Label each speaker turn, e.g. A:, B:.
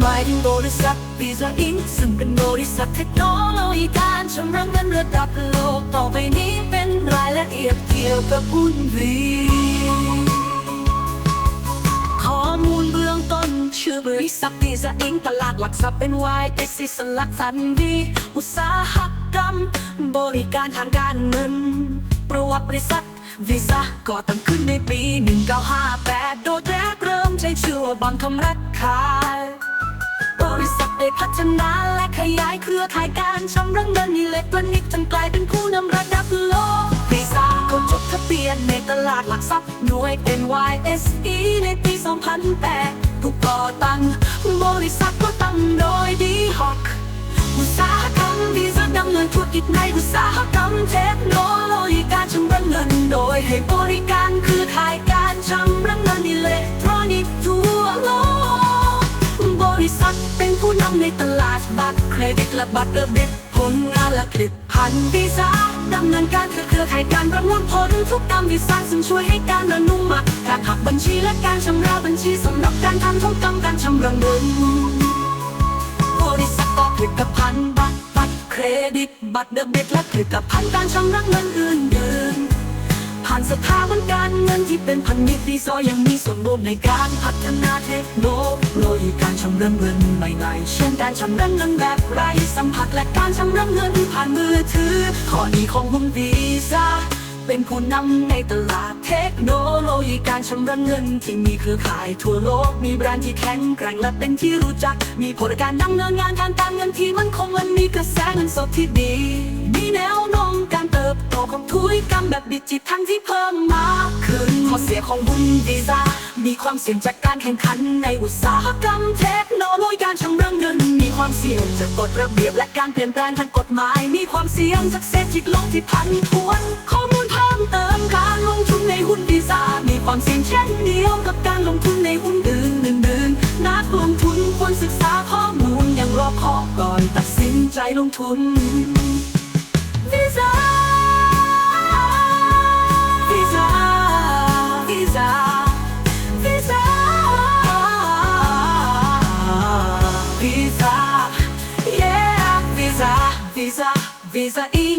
A: หมายถึงบริษัทวีซาอิงซึ่งเป็นบริษัทเทคโนโลยีการชำระเงินระดับโลกต่อไปนี้เป็นรายละเอียดเกี่ยวกับหุ้นวีข้อมูลเบื้องต้น ชื่อบริษัทวีซาอิงตลาดหลักทรัพย์เป็น YSC สลักสันดีอุตสาหกรรม บริการทางการเงิน ประวัติบริษัทวีซ่าก่อตั้งขึ้นในปี 1958 โดยแรกเริ่มใช้ชื่อว่าบังคำรักขาย ได้พัฒนาและขยายเครือข่ายการชำระเงินอิเล็กทรอนิกส์จนกลายเป็นผู้นำระดับโลกวีซ่าก็จดทะเบียนในตลาดหลักทรัพย์หน่วย NYSE ในปี 2008ผู้ก่อตั้งบริษัทก็ตั้งโดยดีฮอกอุตสาหกรรมวีซ่าดำเนินธุรกิจในอุตสาหกรรมเทคโนโลยีการชำระเงินโดยให้บริการคือ บริษัทเป็นผู้นำในตลาดบัตรเครดิตและบัตรเดบิตผลงานและผลิตภัณฑ์วีซ่าดำเนินการเครือข่ายการประมวลผลทุกกรรมวีซ่าซึ่งช่วยให้การอนุมัติการหักบัญชีและการชำระบัญชีสำหรับการทำธุรกรรมการชำระเงินบริษัทออกผลิตภัณฑ์บัตรบัตรเครดิต บัตรเดบิตและผลิตภัณฑ์การชำระเงินอื่นๆผ่านสถาบันการเงินที่เป็นพันธมิตรดีซอยยังมีส่วนร่วมในการพัฒนาเทคโนโลยีำระเงินใหม่ๆเช่นการชำระเงินแบบไร้สัมผัสและการชำระเงินผ่านมือถือ ข้อดีของหุ้นวีซ่าเป็นผู้นำในตลาดเทคโนโลยีการชำระเงินที่มีเครือข่ายทั่วโลก มีแบรนด์ที่แข็งแกร่งและเป็นที่รู้จัก มีผลการดำเนินงานทางการเงินที่มั่นคงและมีกระแสเงินสดที่ดี มีแนวโน้มการเติบโตของธุรกรรมแบบดิจิทัลที่เพิ่มมากขึ้นข้อเสียของหุ้นวีซ่า มีความเสี่ยงจากการแข่งขันในอุตสาหกรรมเทคโนโลยีการชำระเงิน มีความเสี่ยงจากกฎระเบียบและการเปลี่ยนแปลงทางกฎหมาย มีความเสี่ยงจากเศรษฐกิจโลกที่ผันผวนข้อมูลเพิ่มเติมการลงทุนในหุ้นวีซามีความเสี่ยงเช่นเดียวกับการลงทุนในหุ้นอื่นอื่นๆนักลงทุนควรศึกษาข้อมูลอย่างรอบคอบก่อนตัดสินใจลงทุนวีซา วีซ่า yeah วีซ่าวีซ่าวีซ่าอิง